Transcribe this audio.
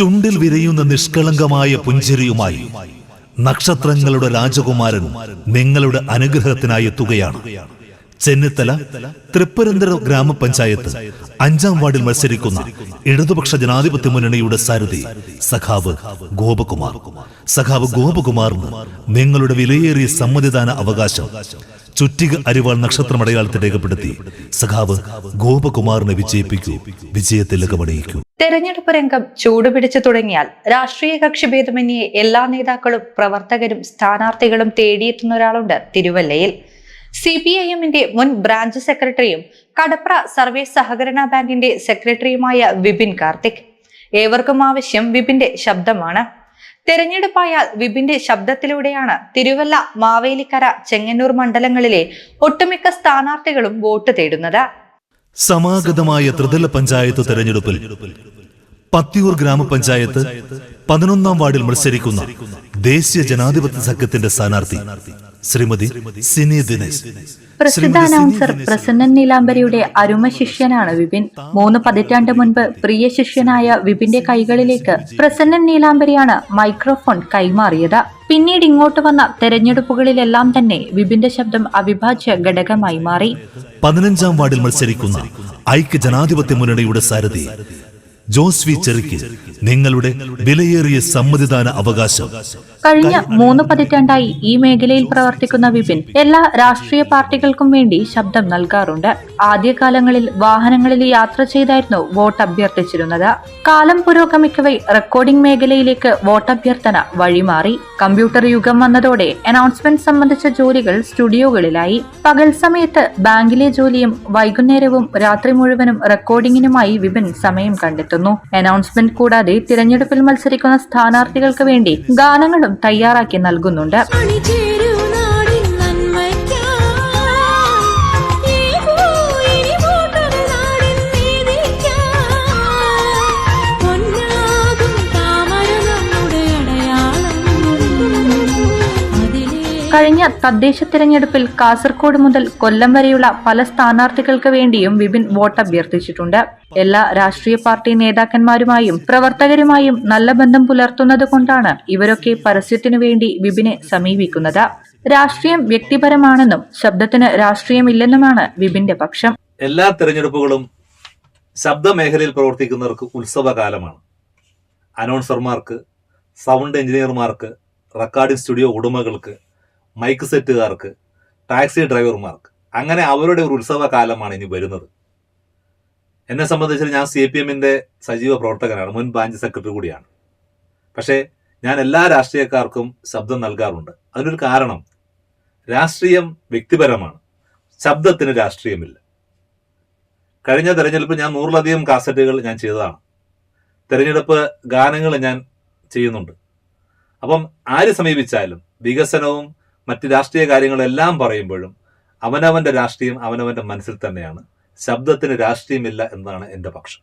ചുണ്ടിൽ വിരയുന്ന നിഷ്കളങ്കമായ പുഞ്ചിരിയുമായി നക്ഷത്രങ്ങളുടെ രാജകുമാരൻ നിങ്ങളുടെ അനുഗ്രഹത്തിനായി എത്തുകയാണ്. ചെന്നിത്തല തൃപ്പരന്തര ഗ്രാമപഞ്ചായത്ത് അഞ്ചാം വാർഡിൽ മത്സരിക്കുന്ന ഇടതുപക്ഷ ജനാധിപത്യ മുന്നണിയുടെ സാരഥി സഖാവ് ഗോപകുമാർ. സഖാവ് ഗോപകുമാറിന് നിങ്ങളുടെ വിലയേറിയ സമ്മതിദാന അവകാശം ചുറ്റിക അരിവാൾ നക്ഷത്രമടയാളത്തിൽ രേഖപ്പെടുത്തി. സഖാവ് ഗോപകുമാറിനെ വിജയിപ്പിക്കൂ. വിജയത്തിലേക്ക് പണിയിക്കൂ തെരഞ്ഞെടുപ്പ് രംഗം ചൂടുപിടിച്ചു തുടങ്ങിയാൽ രാഷ്ട്രീയ കക്ഷി ഭേദമന്യേ എല്ലാ നേതാക്കളും പ്രവർത്തകരും സ്ഥാനാർത്ഥികളും തേടിയെത്തുന്ന ഒരാളുണ്ട് തിരുവല്ലയിൽ. സി പി ഐ എമ്മിന്റെ മുൻ ബ്രാഞ്ച് സെക്രട്ടറിയും കടപ്ര സർവീസ് സഹകരണ ബാങ്കിന്റെ സെക്രട്ടറിയുമായ വിപിൻ കാർത്തിക്. ഏവർക്കും ആവശ്യം വിപിന്റെ ശബ്ദമാണ്. തെരഞ്ഞെടുപ്പായാൽ വിപിന്റെ ശബ്ദത്തിലൂടെയാണ് തിരുവല്ല മാവേലിക്കര ചെങ്ങന്നൂർ മണ്ഡലങ്ങളിലെ ഒട്ടുമിക്ക സ്ഥാനാർത്ഥികളും വോട്ട് തേടുന്നത്. സമാഗതമായ ത്രിതല പഞ്ചായത്ത് തെരഞ്ഞെടുപ്പിൽ പത്തിയൂർ ഗ്രാമപഞ്ചായത്ത് പതിനൊന്നാം വാർഡിൽ മത്സരിക്കുന്ന ദേശീയ ജനാധിപത്യ സംഘത്തിന്റെ സ്ഥാനാർത്ഥി ശ്രീമതി സിനി ദിനേശ്. പ്രസിദ്ധ അനൗൺസർ പ്രസന്നൻ നീലാംബരിയുടെ അരുമ ശിഷ്യനാണ് വിപിൻ. മൂന്ന് പതിറ്റാണ്ട് മുൻപ് പ്രിയ ശിഷ്യനായ വിപിന്റെ കൈകളിലേക്ക് പ്രസന്നൻ നീലാംബരിയാണ് മൈക്രോഫോൺ കൈമാറിയത്. പിന്നീട് ഇങ്ങോട്ട് വന്ന തെരഞ്ഞെടുപ്പുകളിലെല്ലാം തന്നെ വിപിന്റെ ശബ്ദം അവിഭാജ്യ ഘടകമായി മാറി. പതിനഞ്ചാം വാർഡിൽ മത്സരിക്കുന്ന ഐക്യ ജനാധിപത്യ മുന്നണിയുടെ സാരഥി ജോസ് വി ചെറിക്ക് നിങ്ങളുടെ വിലയേറിയ സമ്മതിദാന അവകാശം കഴിഞ്ഞ മൂന്ന് പതിറ്റാണ്ടായി ഈ മേഖലയിൽ പ്രവർത്തിക്കുന്ന വിപിൻ എല്ലാ രാഷ്ട്രീയ പാർട്ടികൾക്കും വേണ്ടി ശബ്ദം നൽകാറുണ്ട്. ആദ്യകാലങ്ങളിൽ വാഹനങ്ങളിൽ യാത്ര ചെയ്തായിരുന്നു വോട്ട് അഭ്യർത്ഥിച്ചിരുന്നത്. കാലം പുരോഗമിക്കവേ റെക്കോർഡിംഗ് മേഖലയിലേക്ക് വോട്ട് വോട്ടഭ്യർത്ഥന വഴിമാറി. കമ്പ്യൂട്ടർ യുഗം വന്നതോടെ അനൗൺസ്മെന്റ് സംബന്ധിച്ച ജോലികൾ സ്റ്റുഡിയോകളിലായി. പകൽ സമയത്ത് ബാങ്കിലെ ജോലിയും വൈകുന്നേരവും രാത്രി മുഴുവനും റെക്കോർഡിംഗിനുമായി വിപിൻ സമയം കണ്ടെത്തുന്നു. അനൗൺസ്മെന്റ് കൂടാതെ തിരഞ്ഞെടുപ്പിൽ മത്സരിക്കുന്ന സ്ഥാനാർത്ഥികൾക്ക് വേണ്ടി ഗാനങ്ങളും തയ്യാറാക്കി നൽകുന്നുണ്ട്. കഴിഞ്ഞ തദ്ദേശ തിരഞ്ഞെടുപ്പിൽ കാസർകോട് മുതൽ കൊല്ലം വരെയുള്ള പല സ്ഥാനാർത്ഥികൾക്ക് വേണ്ടിയും വിപിൻ വോട്ട് അഭ്യർത്ഥിച്ചിട്ടുണ്ട് എല്ലാ രാഷ്ട്രീയ പാർട്ടി നേതാക്കന്മാരുമായും പ്രവർത്തകരുമായും നല്ല ബന്ധം പുലർത്തുന്നത് കൊണ്ടാണ് ഇവരൊക്കെ പരസ്യത്തിനു വേണ്ടി വിപിനെ സമീപിക്കുന്നത്. രാഷ്ട്രീയം വ്യക്തിപരമാണെന്നും ശബ്ദത്തിന് രാഷ്ട്രീയമില്ലെന്നുമാണ് വിപിന്റെ പക്ഷം. എല്ലാ തെരഞ്ഞെടുപ്പുകളും ശബ്ദ മേഖലയിൽ പ്രവർത്തിക്കുന്നവർക്ക് ഉത്സവകാലമാണ്. അനൗൺസർമാർക്ക് സൗണ്ട് എഞ്ചിനീയർമാർക്ക് റെക്കോർഡിംഗ് സ്റ്റുഡിയോ ഉടമകൾക്ക് മൈക്ക് സെറ്റുകാർക്ക് ടാക്സി ഡ്രൈവർമാർക്ക് അങ്ങനെ അവരുടെ ഒരു ഉത്സവ കാലമാണ് ഇനി വരുന്നത്. എന്നെ സംബന്ധിച്ച് ഞാൻ സി പി എമ്മിന്റെ സജീവ പ്രവർത്തകനാണ്. മുൻ ബ്രാഞ്ച് സെക്രട്ടറി കൂടിയാണ്. പക്ഷേ ഞാൻ എല്ലാ രാഷ്ട്രീയക്കാർക്കും ശബ്ദം നൽകാറുണ്ട്. അതിനൊരു കാരണം രാഷ്ട്രീയം വ്യക്തിപരമാണ്. ശബ്ദത്തിന് രാഷ്ട്രീയമില്ല. കഴിഞ്ഞ തെരഞ്ഞെടുപ്പ് ഞാൻ നൂറിലധികം കാസറ്റുകൾ ഞാൻ ചെയ്തതാണ്. തെരഞ്ഞെടുപ്പ് ഗാനങ്ങൾ ഞാൻ ചെയ്യുന്നുണ്ട്. അപ്പം ആര് സമീപിച്ചാലും വികസനവും മറ്റ് രാഷ്ട്രീയ കാര്യങ്ങളെല്ലാം പറയുമ്പോഴും അവനവന്റെ രാഷ്ട്രീയം അവനവന്റെ മനസ്സിൽ തന്നെയാണ്. ശബ്ദത്തിന് രാഷ്ട്രീയമില്ല എന്നാണ് എന്റെ പക്ഷം.